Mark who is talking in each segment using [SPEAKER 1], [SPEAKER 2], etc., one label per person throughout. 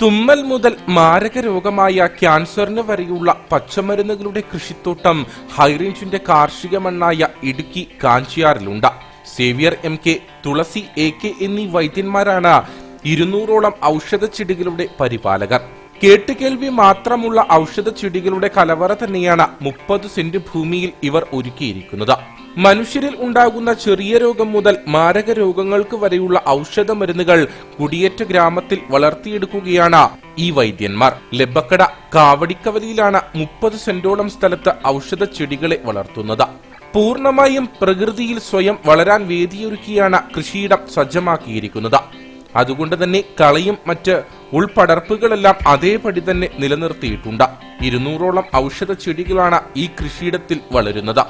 [SPEAKER 1] തുമ്മൽ മുതൽ മാരക രോഗമായ ക്യാൻസറിന് വരെയുള്ള പച്ചമരുന്നുകളുടെ കൃഷിത്തോട്ടം ഹൈറേഞ്ചിന്റെ കാർഷിക മണ്ണായ Idukki കാഞ്ചിയാറിലുണ്ട്. Xavier M K Thulasi A K എന്നീ വൈദ്യന്മാരാണ് ഇരുന്നൂറോളം ഔഷധ ചെടികളുടെ പരിപാലകർ. കേട്ടുകേൾവി മാത്രമുള്ള ഔഷധ ചെടികളുടെ കലവറ തന്നെയാണ് മുപ്പത് സെന്റ് ഭൂമിയിൽ ഇവർ ഒരുക്കിയിരിക്കുന്നത്. മനുഷ്യരിൽ ഉണ്ടാകുന്ന ചെറിയ രോഗം മുതൽ മാരക രോഗങ്ങൾക്ക് വരെയുള്ള ഔഷധ മരുന്നുകൾ കുടിയേറ്റ ഗ്രാമത്തിൽ വളർത്തിയെടുക്കുകയാണ് ഈ വൈദ്യന്മാർ. ലബക്കട കാവടിക്കവലിയിലാണ് മുപ്പത് സെന്റോളം സ്ഥലത്ത് ഔഷധ ചെടികളെ വളർത്തുന്നത്. പൂർണമായും പ്രകൃതിയിൽ സ്വയം വളരാൻ വേദിയൊരുക്കിയാണ് കൃഷിയിടം സജ്ജമാക്കിയിരിക്കുന്നത്. അതുകൊണ്ട് തന്നെ കളയും മറ്റ് ഉൾപടർപ്പുകളെല്ലാം അതേപടി തന്നെ നിലനിർത്തിയിട്ടുണ്ട്. ഇരുന്നൂറോളം ഔഷധ ചെടികളാണ് ഈ കൃഷിയിടത്തിൽ വളരുന്നത്.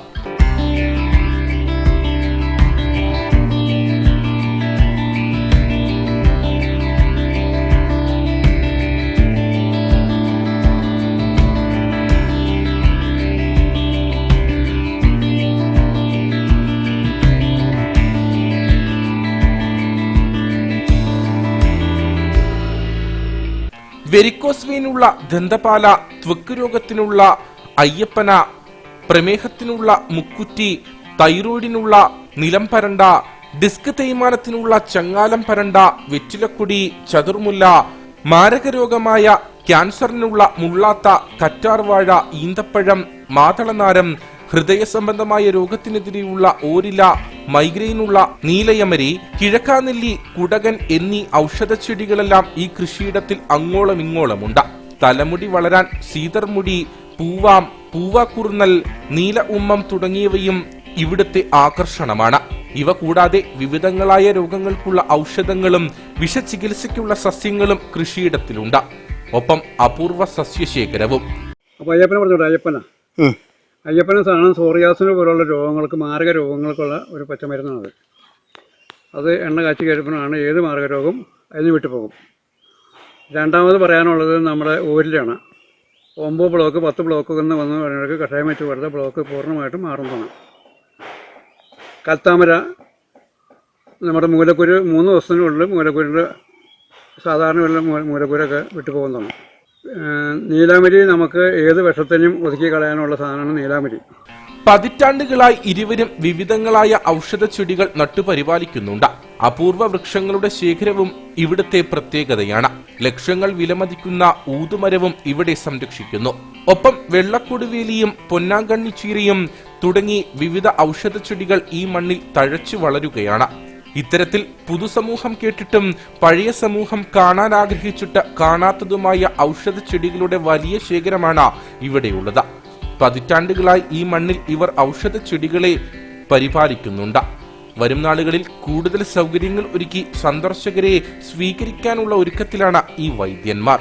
[SPEAKER 1] വെരിക്കോസ് വെയിനുള്ള ദന്തപാല ത്വക്ക് രോഗത്തിനുള്ള അയ്യപ്പന പ്രമേഹത്തിനുള്ള മുക്കുറ്റി തൈറോയിഡിനുള്ള നിലം പരണ്ട ഡിസ്ക് തേയ്മാനത്തിനുള്ള ചങ്ങാലം പരണ്ട വെറ്റിലക്കുടി ചതുർമുല്ല മാരകരോഗമായ ക്യാൻസറിനുള്ള മുള്ളാത്ത കറ്റാർവാഴ ഈന്തപ്പഴം മാതളനാരം ഹൃദയ സംബന്ധമായ രോഗത്തിനെതിരെയുള്ള ഓരില മൈഗ്രെയിനുള്ള നീലയമരി കിഴക്കാനെല്ലി കുടകൻ എന്നീ ഔഷധച്ചെടികളെല്ലാം ഈ കൃഷിയിടത്തിൽ അങ്ങോളം ഇങ്ങോളമുണ്ട്. തലമുടി വളരാൻ സീതർമുടി പൂവാം പൂവാക്കുറുന്നൽ നീല ഉമ്മം തുടങ്ങിയവയും ഇവിടുത്തെ ആകർഷണമാണ്. ഇവ കൂടാതെ വിവിധങ്ങളായ രോഗങ്ങൾക്കുള്ള ഔഷധങ്ങളും വിഷചികിത്സയ്ക്കുള്ള സസ്യങ്ങളും കൃഷിയിടത്തിലുണ്ട്. ഒപ്പം അപൂർവ സസ്യശേഖരവും.
[SPEAKER 2] അയ്യപ്പനെ പറഞ്ഞോട്ടെ അയ്യപ്പന? അയ്യപ്പന സാധനം സോറിയാസിന് പോലുള്ള രോഗങ്ങൾക്ക് മാരക രോഗങ്ങൾക്കുള്ള ഒരു പച്ചമരുന്നാണത്. അത് എണ്ണ കാച്ചി കഴിപ്പിനാണ് ഏത് മാരക രോഗം അതിന് വിട്ടുപോകും. രണ്ടാമത് പറയാനുള്ളത് നമ്മുടെ ഓരിലാണ് ഒമ്പത് ബ്ലോക്ക് പത്ത് ബ്ലോക്ക് എന്ന് വന്ന് പറയുന്നവർക്ക് കഷായം വെച്ച് കൊടുത്ത ബ്ലോക്ക് പൂർണമായിട്ടും മാറുന്നതാണ്. കത്താമര നമ്മുടെ മൂലക്കുരു മൂന്ന് ദിവസത്തിനുള്ളിൽ മൂലക്കുരിന്റെ സാധാരണ മൂലക്കുരൊക്കെ വിട്ടുപോകുന്നതാണ്. നീലാമരി നമുക്ക് ഏത് വിഷത്തിനും ഒതുക്കി കളയാനുള്ള സാധനമാണ് നീലാമരി
[SPEAKER 1] പതിറ്റാണ്ടുകളായി ഇരുവരും വിവിധങ്ങളായ ഔഷധ ചെടികൾ നട്ടുപരിപാലിക്കുന്നുണ്ട്. അപൂർവ വൃക്ഷങ്ങളുടെ ശേഖരവും ഇവിടുത്തെ പ്രത്യേകതയാണ്. ലക്ഷങ്ങൾ വിലമതിക്കുന്ന ഊതുമരവും ഇവിടെ സംരക്ഷിക്കുന്നു. ഒപ്പം വെള്ളക്കൊടുവേലിയും പൊന്നാങ്കണ്ണിച്ചീരയും തുടങ്ങി വിവിധ ഔഷധ ചെടികൾ ഈ മണ്ണിൽ തഴച്ചു വളരുകയാണ്. ഇത്തരത്തിൽ പുതുസമൂഹം കേട്ടിട്ടും പഴയ സമൂഹം കാണാൻ ആഗ്രഹിച്ചിട്ട് കാണാത്തതുമായ ഔഷധ ചെടികളുടെ വലിയ ശേഖരമാണ് ഇവിടെയുള്ളത് പതിറ്റാണ്ടുകളായി ഈ മണ്ണിൽ ഇവർ ഔഷധ ചെടികളെ പരിപാലിക്കുന്നുണ്ട്. വരും നാളുകളിൽ കൂടുതൽ സൗകര്യങ്ങൾ ഒരുക്കി സന്ദർശകരെ സ്വീകരിക്കാനുള്ള ഒരുക്കത്തിലാണ് ഈ വൈദ്യന്മാർ.